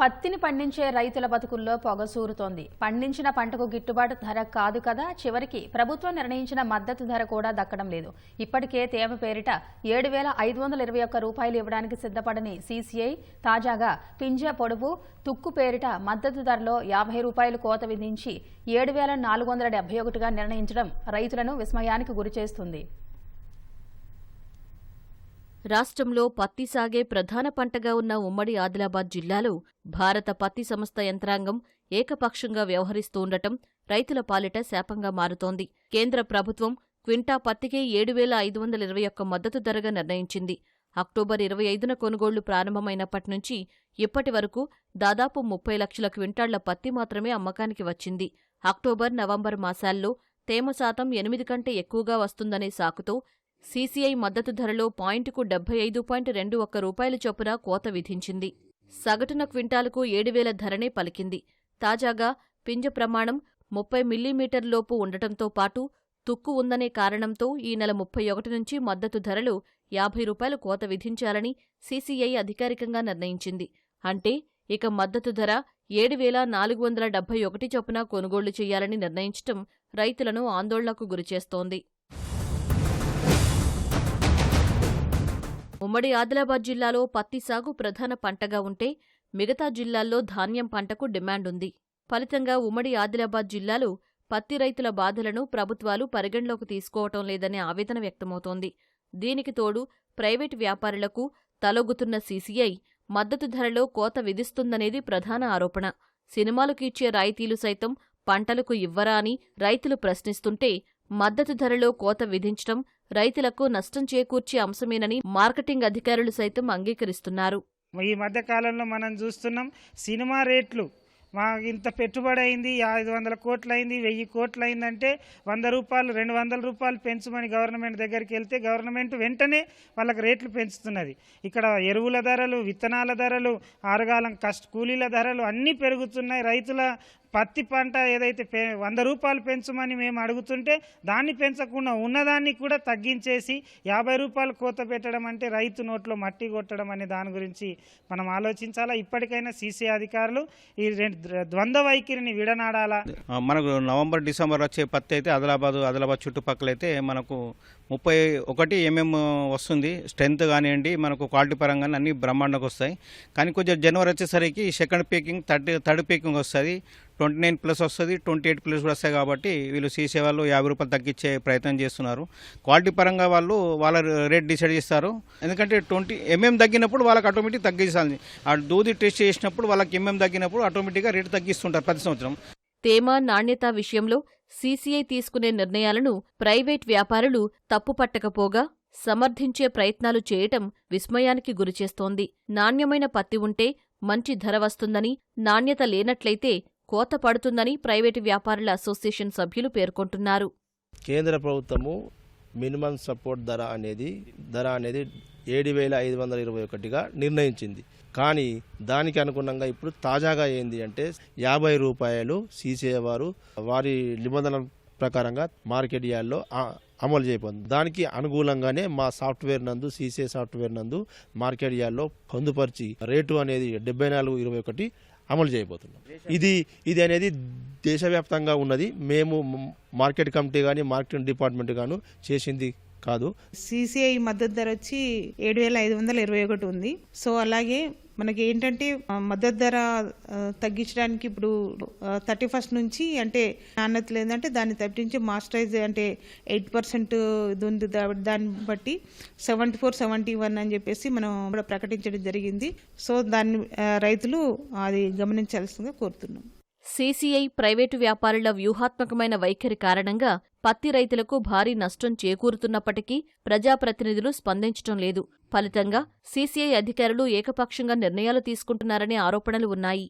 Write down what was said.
పత్తిని పండించే రైతుల బతుకుల్లో పొగసూరుతోంది పండించిన పంటకు గిట్టుబాటు ధర కాదు కదా చివరికి ప్రభుత్వం నిర్ణయించిన మద్దతు ధర కూడా దక్కడం లేదు. ఇప్పటికే తేమ పేరిట ఏడు వేల ఐదు వందల ఇరవై ఒక్క రూపాయలు ఇవ్వడానికి సిద్ధపడని సీసీఐ తాజాగా పింజ పొడుపు తుక్కు పేరిట మద్దతు ధరలో యాభై రూపాయలు కోత విధించి ఏడు వేల నాలుగు వందల డెబ్బై ఒకటిగా నిర్ణయించడం రైతులను విస్మయానికి గురిచేస్తుంది. రాష్ట్రంలో పత్తి సాగే ప్రధాన పంటగా ఉన్న ఉమ్మడి ఆదిలాబాద్ జిల్లాలో భారత పత్తి సంస్థ యంత్రాంగం ఏకపక్షంగా వ్యవహరిస్తుండటం రైతుల పాలిట శాపంగా మారుతోంది. కేంద్ర ప్రభుత్వం క్వింటా పత్తికే ఏడు వేల ఐదు వందల ఇరవై ఒక్క మద్దతు ధరగా నిర్ణయించింది. అక్టోబర్ ఇరవై ఐదున కొనుగోళ్ళు ప్రారంభమైనప్పటి నుంచి ఇప్పటి వరకు దాదాపు ముప్పై లక్షల క్వింటాళ్ళ పత్తి మాత్రమే అమ్మకానికి వచ్చింది. అక్టోబర్ నవంబర్ మాసాల్లో తేమ శాతం ఎనిమిది కంటే ఎక్కువగా వస్తుందనే సాకుతో సీసీఐ మద్దతు ధరలో పాయింటుకు డెబ్బై ఐదు పాయింట్ రెండు ఒక్క రూపాయల చొప్పున కోత విధించింది. సగటున క్వింటాలకు ఏడు వేల ధరనే పలికింది. తాజాగా పింజ ప్రమాణం ముప్పై మిల్లీమీటర్లోపు ఉండటంతో పాటు తుక్కు ఉందనే కారణంతో ఈ నెల ముప్పై ఒకటి నుంచి మద్దతు ధరలు యాభై రూపాయలు కోత విధించాలని సీసీఐ అధికారికంగా నిర్ణయించింది. అంటే ఇక మద్దతు ధర ఏడు వేల నాలుగు వందల డెబ్బై ఒకటి చొప్పున కొనుగోళ్ళు చేయాలని నిర్ణయించటం రైతులను ఆందోళనకు గురిచేస్తోంది. ఉమ్మడి ఆదిలాబాద్ జిల్లాలో పత్తి సాగు ప్రధాన పంటగా ఉంటే మిగతా జిల్లాల్లో ధాన్యం పంటకు డిమాండ్ ఉంది. ఫలితంగా ఉమ్మడి ఆదిలాబాద్ జిల్లాలో పత్తి రైతుల బాధలను ప్రభుత్వాలు పరిగణలోకి తీసుకోవటం లేదనే ఆవేదన వ్యక్తమవుతోంది. దీనికి తోడు ప్రైవేటు వ్యాపారులకు తలొగ్గుతున్న సీసీఐ మద్దతు ధరలో కోత విధిస్తుందనేది ప్రధాన ఆరోపణ. సినిమాలకు ఇచ్చే రాయితీలు సైతం పంటలకు ఇవ్వరా అని రైతులు ప్రశ్నిస్తుంటే మద్దతు ధరలో కోత విధించడం రైతులకు నష్టం చేకూర్చే అంశమేనని మార్కెటింగ్ అధికారులు సైతం అంగీకరిస్తున్నారు. ఈ మధ్య కాలంలో మనం చూస్తున్నాం సినిమా రేట్లు మా ఇంత పెట్టుబడి అయింది ఐదు వందల కోట్లు అయింది వెయ్యి కోట్లు అయిందంటే వంద రూపాయలు రెండు వందల రూపాయలు పెంచమని గవర్నమెంట్ దగ్గరికి వెళ్తే గవర్నమెంట్ వెంటనే వాళ్ళకి రేట్లు పెంచుతున్నది. ఇక్కడ ఎరువుల ధరలు విత్తనాల ధరలు ఆరుగాలం కష్ట కూలీల ధరలు అన్నీ పెరుగుతున్నాయి. రైతుల పత్తి పంట ఏదైతే పె వంద రూపాయలు పెంచమని మేము అడుగుతుంటే దాన్ని పెంచకుండా ఉన్నదాన్ని కూడా తగ్గించేసి యాభై రూపాయలు కోత పెట్టడం అంటే రైతు నోట్లో మట్టి కొట్టడం అనే దాని గురించి మనం ఆలోచించాలా? ఇప్పటికైనా సీసీ అధికారులు ఈ రెండు ద్వంద్వ వైఖరిని విడనాడాలా? మనకు నవంబర్ డిసెంబర్ వచ్చే పత్తి అయితే ఆదిలాబాద్ ఆదిలాబాద్ చుట్టుపక్కల అయితే మనకు ముప్పై ఒకటి ఎంఎం వస్తుంది. స్ట్రెంత్ కానివ్వండి మనకు క్వాలిటీ పరంగా అన్ని బ్రహ్మాండకు వస్తాయి. కానీ కొంచెం జనవరి వచ్చేసరికి second peaking third third peaking వస్తుంది. ట్వంటీ నైన్ ప్లస్ వస్తుంది ట్వంటీ ఎయిట్ ప్లస్ కూడా వస్తాయి కాబట్టి వీళ్ళు సీసే వాళ్ళు యాభై రూపాయలు తగ్గించే ప్రయత్నం చేస్తున్నారు. క్వాలిటీ పరంగా వాళ్ళు వాళ్ళ రేట్ డిసైడ్ చేస్తారు. ఎందుకంటే ట్వంటీ ఎంఎం తగ్గినప్పుడు వాళ్ళకి ఆటోమేటిక్ తగ్గించాలి ఆ దూది టెస్ట్ చేసినప్పుడు వాళ్ళకి ఎంఎం తగ్గినప్పుడు ఆటోమేటిక్గా రేటు తగ్గిస్తుంటారు ప్రతి సంవత్సరం. తేమ నాణ్యత విషయంలో సీసీఐ తీసుకునే నిర్ణయాలను ప్రైవేట్ వ్యాపారులు తప్పుపట్టకపోగా సమర్థించే ప్రయత్నాలు చేయటం విస్మయానికి గురిచేస్తోంది. నాణ్యమైన పత్తి ఉంటే మంచి ధర వస్తుందని నాణ్యత లేనట్లయితే కోత పడుతుందని ప్రైవేటు వ్యాపారుల అసోసియేషన్ సభ్యులు పేర్కొంటున్నారు. కేంద్ర ప్రభుత్వము మినిమం సపోర్ట్ ధర అనేది ధర అనేది ఏడు వేల ఐదు వందల ఇరవై ఒకటిగా నిర్ణయించింది. కానీ దానికి అనుగుణంగా ఇప్పుడు తాజాగా ఏంది అంటే యాభై రూపాయలు సీసీఐ వారు వారి నిబంధనల ప్రకారంగా మార్కెట్ యార్డ్లో అమలు చేయబోతుంది. దానికి అనుకూలంగానే మా సాఫ్ట్వేర్ నందు సీసీఏ సాఫ్ట్వేర్ నందు మార్కెట్ యార్డ్లో పొందుపరిచి రేటు అనేది డెబ్బై నాలుగు ఇరవై ఒకటి అమలు చేయబోతున్నాం. ఇది ఇది అనేది దేశవ్యాప్తంగా ఉన్నది. మేము మార్కెట్ కమిటీ కానీ మార్కెటింగ్ డిపార్ట్మెంట్ గాను చేసింది కాదు. సిసిఐ మద్దతు ధర వచ్చి ఏడు వేల ఐదు వందల ఇరవై ఒకటి ఉంది. సో అలాగే మనకి ఏంటంటే మద్దతు ధర తగ్గించడానికి ఇప్పుడు థర్టీ ఫస్ట్ నుంచి అంటే నాణ్యత లేదంటే దాన్ని తప్పించి మాస్టరైజ్ అంటే ఎయిట్ పర్సెంట్ ఇది ఉంది దా- దాన్ని బట్టి సెవెంటీ ఫోర్ సెవెంటీ వన్ అని చెప్పేసి మనం కూడా ప్రకటించడం జరిగింది. సో దాన్ని రైతులు అది గమనించాల్సిందిగా కోరుతున్నాం. సీసీఐ ప్రైవేటు వ్యాపారుల వ్యూహాత్మకమైన వైఖరి కారణంగా పత్తి రైతులకు భారీ నష్టం చేకూరుతున్నప్పటికీ ప్రజాప్రతినిధులు స్పందించటం లేదు. ఫలితంగా సీసీఐ అధికారులు ఏకపక్షంగా నిర్ణయాలు తీసుకుంటున్నారనే ఆరోపణలు ఉన్నాయి.